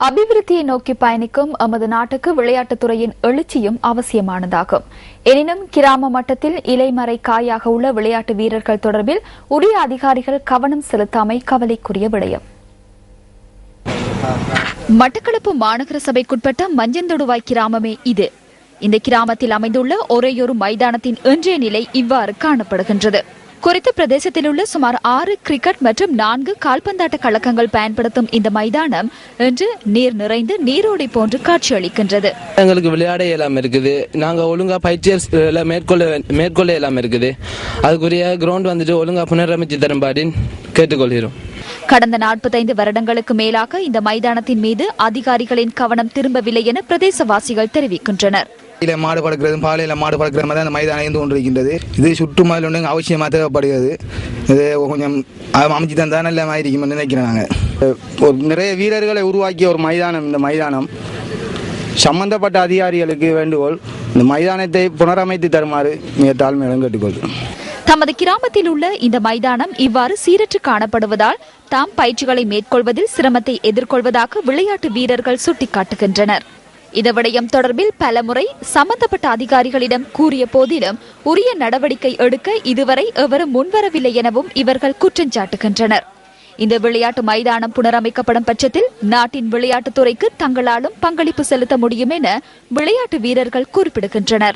அபிவிருத்தியை நோக்கி பயணிக்கும் எமது நாட்டுக்கு விளையாட்டுத்துறையின் எழுச்சியும் அவசியமானதாகும். எனினும் கிராம மட்டத்தில் இலைமறை காயாக உள்ள விளையாட்டு வீரர்கள் தொடர்பில் உரிய அதிகாரிகள் கவனம் செலுத்தாமை கவலைக்குரிய விடயம். மட்டக்களப்பு மாநகர சபைக்குட்பட்ட மஞ்சந்தொடுவாய் கிராமமே இது. இந்த கிராமத்தில் அமைந்துள்ள ஒரேயொரு மைதானத்தின் இன்றைய நிலை இவ்வாறு காணப்படுகின்றது. குறித்த பிரதேசத்தில் உள்ள சுமார் ஆறு கிரிக்கெட் மற்றும் நான்கு கால்பந்தாட்ட கழகங்கள் பயன்படுத்தும் இந்த மைதானம் இன்று நீர் நிறைந்து நீரோடை போன்று காட்சியளிக்கின்றது. எங்களுக்கு விளையாட இயலாம இருக்குது. நாங்க ஒழுங்கா பயிற்சியர் மேற்கொள்ள மேற்கொள்ள இயலாம இருக்குது. அதுக்குரிய கிரவுண்ட் வந்துட்டு ஒழுங்கா புனரமைச்சு தரும்பாடி கேட்டுக்கொள்கிறோம். கடந்த நாற்பத்தைந்து வருடங்களுக்கு மேலாக இந்த மைதானத்தின் மீது அதிகாரிகளின் கவனம் திரும்பவில்லை என பிரதேசவாசிகள் தெரிவிக்கின்றனர். இதில் மாடு படுக்கிறது பாலையில் மாடு படுக்கிற மாதிரி அந்த மைதானம் இருந்து கொண்டிருக்கின்றது. இது சுற்றுமதில் ஒன்று அவசியமாக தேவைப்படுகிறது. இது கொஞ்சம் அமைச்சு தந்தா நல்ல மாதிரி இருக்கும்னு நினைக்கிறேன் நாங்கள் ஒரு நிறைய வீரர்களை உருவாக்கிய ஒரு மைதானம் இந்த மைதானம். சம்பந்தப்பட்ட அதிகாரிகளுக்கு வேண்டுகோள் இந்த மைதானத்தை புனரமைத்து தருமாறு மிக தாழ்மையிடம் கேட்டுக்கொள்கிறேன் தமது கிராமத்தில் உள்ள இந்த மைதானம் இவ்வாறு சீரற்று காணப்படுவதால் தாம் பயிற்சிகளை மேற்கொள்வதில் சிரமத்தை எதிர்கொள்வதாக விளையாட்டு வீரர்கள் சுட்டிக்காட்டுகின்றனர். இந்த விடயம் தொடர்பில் பலமுறை சம்பந்தப்பட்ட அதிகாரிகளிடம் கூறிய போதிலும் உரிய நடவடிக்கை எடுக்க இதுவரை எவரும் முன்வரவில்லை எனவும் இவர்கள் குற்றஞ்சாட்டுகின்றனர் இந்த விளையாட்டு மைதானம் புனரமைக்கப்படும் பட்சத்தில் நாட்டின் விளையாட்டுத்துறைக்கு தங்களாலும் பங்களிப்பு செலுத்த முடியும் என விளையாட்டு வீரர்கள் குறிப்பிடுகின்றனர்.